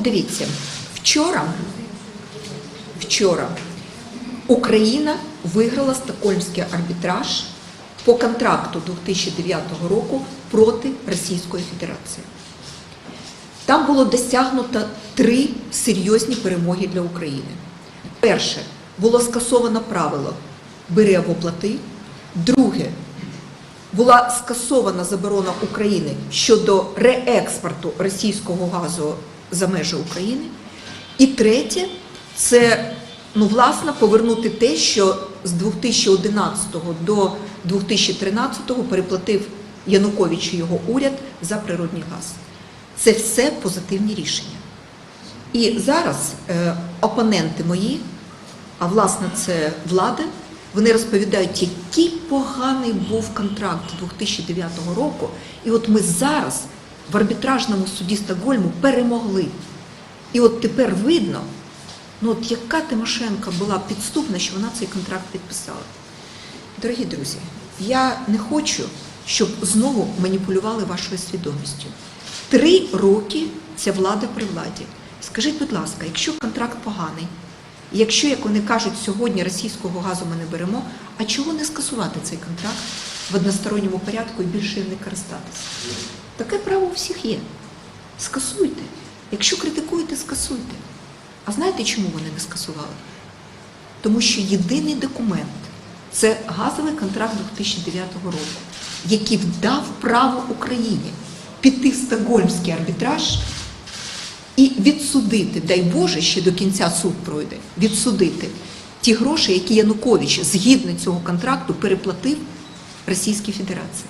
Дивіться, вчора, вчора Україна виграла стокгольмський арбітраж по контракту 2009 року проти Російської Федерації. Там було досягнуто три серйозні перемоги для України. Перше, було скасовано правило бери або плати. Друге, була скасована заборона України щодо реекспорту російського газу за межі України. І третє, це ну, власне повернути те, що з 2011 до 2013 переплатив Янукович і його уряд за природний газ. Це все позитивні рішення. І зараз е, опоненти мої, а власне це влада, вони розповідають, який поганий був контракт 2009 року. І от ми зараз в арбітражному суді Стокгольму перемогли. І от тепер видно, ну от яка Тимошенко була підступна, що вона цей контракт підписала. Дорогі друзі, я не хочу, щоб знову маніпулювали вашою свідомістю. Три роки ця влада при владі. Скажіть, будь ласка, якщо контракт поганий, якщо, як вони кажуть, сьогодні російського газу ми не беремо, а чого не скасувати цей контракт в односторонньому порядку і більше їм не користатися? Таке право у всіх є. Скасуйте. Якщо критикуєте, скасуйте. А знаєте, чому вони не скасували? Тому що єдиний документ це газовий контракт 2009 року, який вдав право Україні піти в стокгольмський арбітраж і відсудити, дай Боже, ще до кінця суд пройде, відсудити ті гроші, які Янукович згідно цього контракту переплатив Російській Федерації.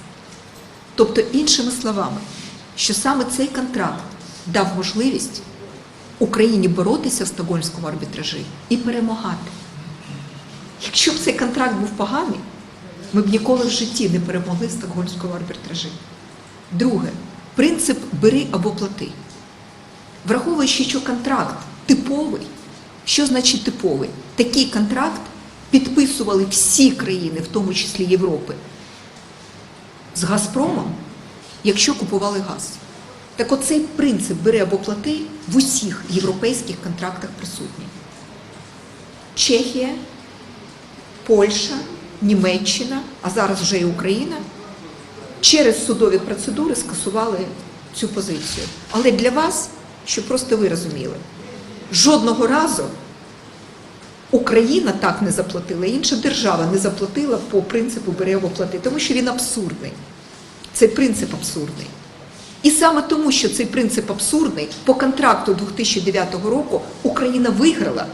Тобто, іншими словами, що саме цей контракт дав можливість Україні боротися в стокгольмському арбітражі і перемагати. Якщо б цей контракт був поганий, ми б ніколи в житті не перемогли в стокгольмському арбітражі. Друге, принцип бери або плати. Враховуючи, що контракт типовий, що значить типовий? Такий контракт підписували всі країни, в тому числі Європи, з Газпромом, якщо купували газ. Так оцей принцип бери або плати в усіх європейських контрактах присутній. Чехія, Польща, Німеччина, а зараз вже і Україна через судові процедури скасували цю позицію. Але для вас, щоб просто ви розуміли, жодного разу Україна так не заплатила, інша держава не заплатила по принципу бери або плати, тому що він абсурдний. Цей принцип абсурдний. І саме тому, що цей принцип абсурдний, по контракту 2009 року Україна виграла.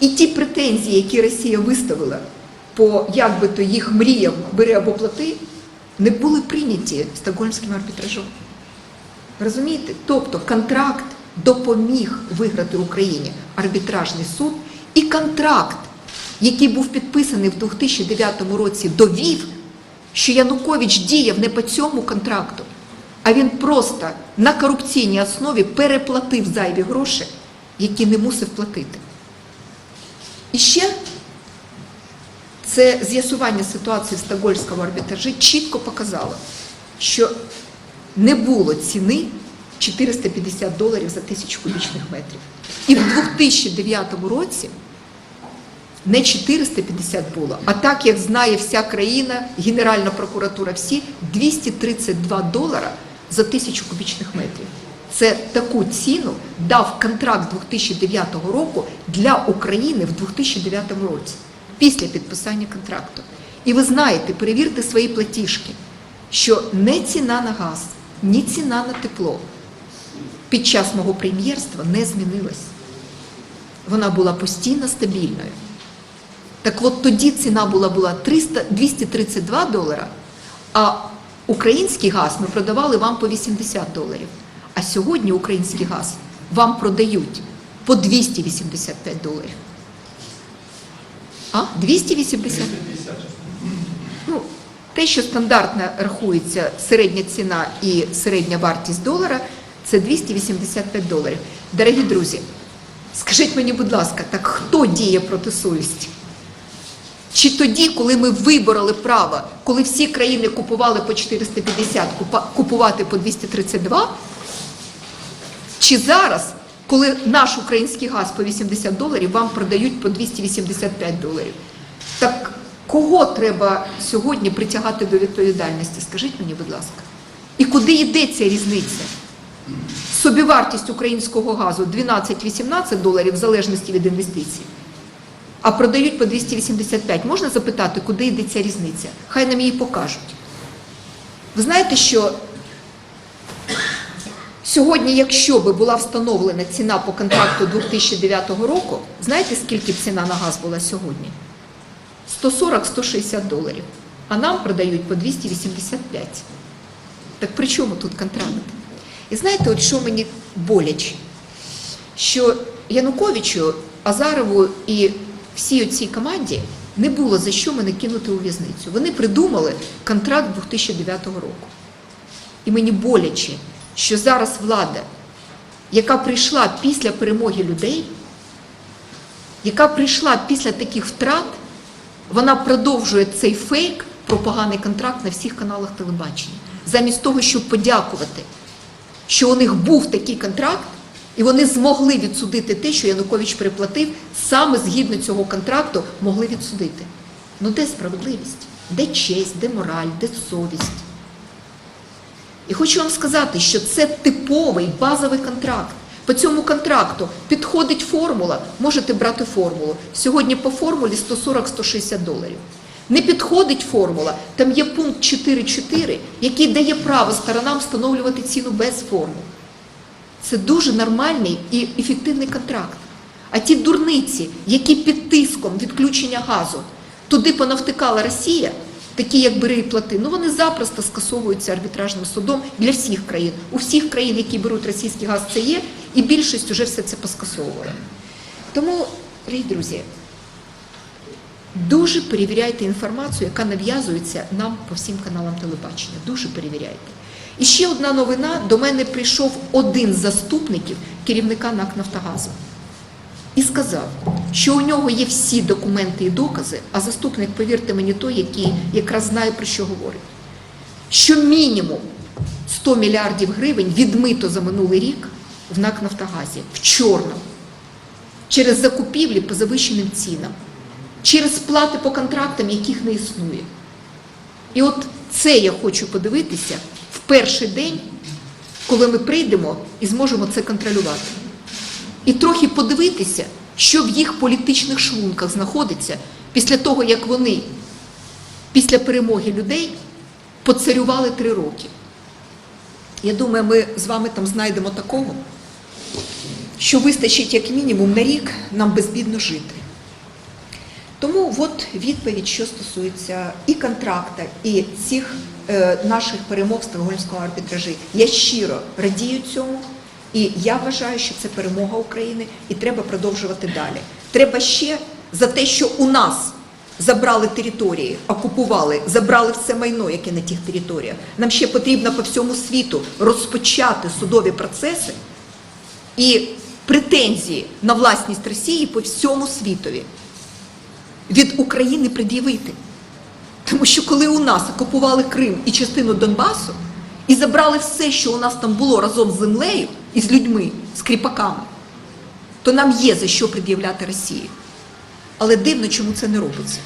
І ті претензії, які Росія виставила по як би то їх мріям бери або плати, не були прийняті стокгольмським арбітражом. Розумієте? Тобто контракт допоміг виграти Україні арбітражний суд, і контракт, який був підписаний в 2009 році, довів, що Янукович діяв не по цьому контракту, а він просто на корупційній основі переплатив зайві гроші, які не мусив платити. І ще це з'ясування ситуації в Стокгольмському арбітражі чітко показало, що не було ціни 450 доларів за тисячу кубічних метрів. І в 2009 році не 450 було, а так, як знає вся країна, Генеральна прокуратура, всі 232 долара за тисячу кубічних метрів. Це таку ціну дав контракт 2009 року для України в 2009 році, після підписання контракту. І ви знаєте, перевірте свої платіжки, що не ціна на газ, ні ціна на тепло під час мого прем'єрства не змінилась. Вона була постійно стабільною. Так от тоді ціна була, була 300, 232 долара, а український газ ми продавали вам по 80 доларів. А сьогодні український газ вам продають по 285 доларів. А? 280? Ну, те, що стандартно рахується середня ціна і середня вартість долара, це 285 доларів. Дорогі друзі, скажіть мені, будь ласка, так хто діє проти совісті? Чи тоді, коли ми вибороли право, коли всі країни купували по 450, купувати по 232? Чи зараз, коли наш український газ по 80 доларів, вам продають по 285 доларів? Так кого треба сьогодні притягати до відповідальності? Скажіть мені, будь ласка. І куди йде ця різниця? Собівартість українського газу 12-18 доларів в залежності від інвестицій, а продають по 285. Можна запитати, куди йде ця різниця? Хай нам її покажуть. Ви знаєте, що сьогодні, якщо би була встановлена ціна по контракту 2009 року, знаєте, скільки б ціна на газ була сьогодні? 140-160 доларів. А нам продають по 285. Так при чому тут контракт? І знаєте, от що мені боляче? Що Януковичу, Азарову і всій цій команді не було за що мене кинути у в'язницю. Вони придумали контракт 2009 року. І мені боляче, що зараз влада, яка прийшла після перемоги людей, яка прийшла після таких втрат, вона продовжує цей фейк про поганий контракт на всіх каналах телебачення. Замість того, щоб подякувати, що у них був такий контракт, і вони змогли відсудити те, що Янукович переплатив, саме згідно цього контракту могли відсудити. Ну де справедливість? Де честь, де мораль, де совість? І хочу вам сказати, що це типовий базовий контракт. По цьому контракту підходить формула, можете брати формулу. Сьогодні по формулі 140-160 доларів. Не підходить формула, там є пункт 4.4, який дає право сторонам встановлювати ціну без формул. Це дуже нормальний і ефективний контракт. А ті дурниці, які під тиском відключення газу туди понавтикала Росія, такі як бери і плати, ну вони запросто скасовуються арбітражним судом для всіх країн. У всіх країн, які беруть російський газ, це є, і більшість вже все це поскасовувала. Тому, дорогі друзі, дуже перевіряйте інформацію, яка нав'язується нам по всім каналам телебачення. Дуже перевіряйте. І ще одна новина: до мене прийшов один з заступників керівника НАК Нафтогазу і сказав, що у нього є всі документи і докази, а заступник, повірте мені, той, який якраз знає про що говорить. Що мінімум 100 мільярдів гривень відмито за минулий рік в НАК Нафтогазі в чорному через закупівлі по завищеним цінам, через сплати по контрактам, яких не існує. І от це я хочу подивитися перший день, коли ми прийдемо і зможемо це контролювати. І трохи подивитися, що в їх політичних шлунках знаходиться після того, як вони після перемоги людей поцарювали три роки. Я думаю, ми з вами там знайдемо такого, що вистачить як мінімум на рік нам безбідно жити. Тому от відповідь, що стосується і контракта, і цих наших перемог в Стокгольмському арбітражі. Я щиро радію цьому, і я вважаю, що це перемога України, і треба продовжувати далі. Треба ще за те, що у нас забрали території, окупували, забрали все майно, яке на тих територіях. Нам ще потрібно по всьому світу розпочати судові процеси і претензії на власність Росії по всьому світові від України пред'явити. Тому що коли у нас окупували Крим і частину Донбасу, і забрали все, що у нас там було разом з землею і з людьми, з кріпаками, то нам є за що пред'являти Росії. Але дивно, чому це не робиться.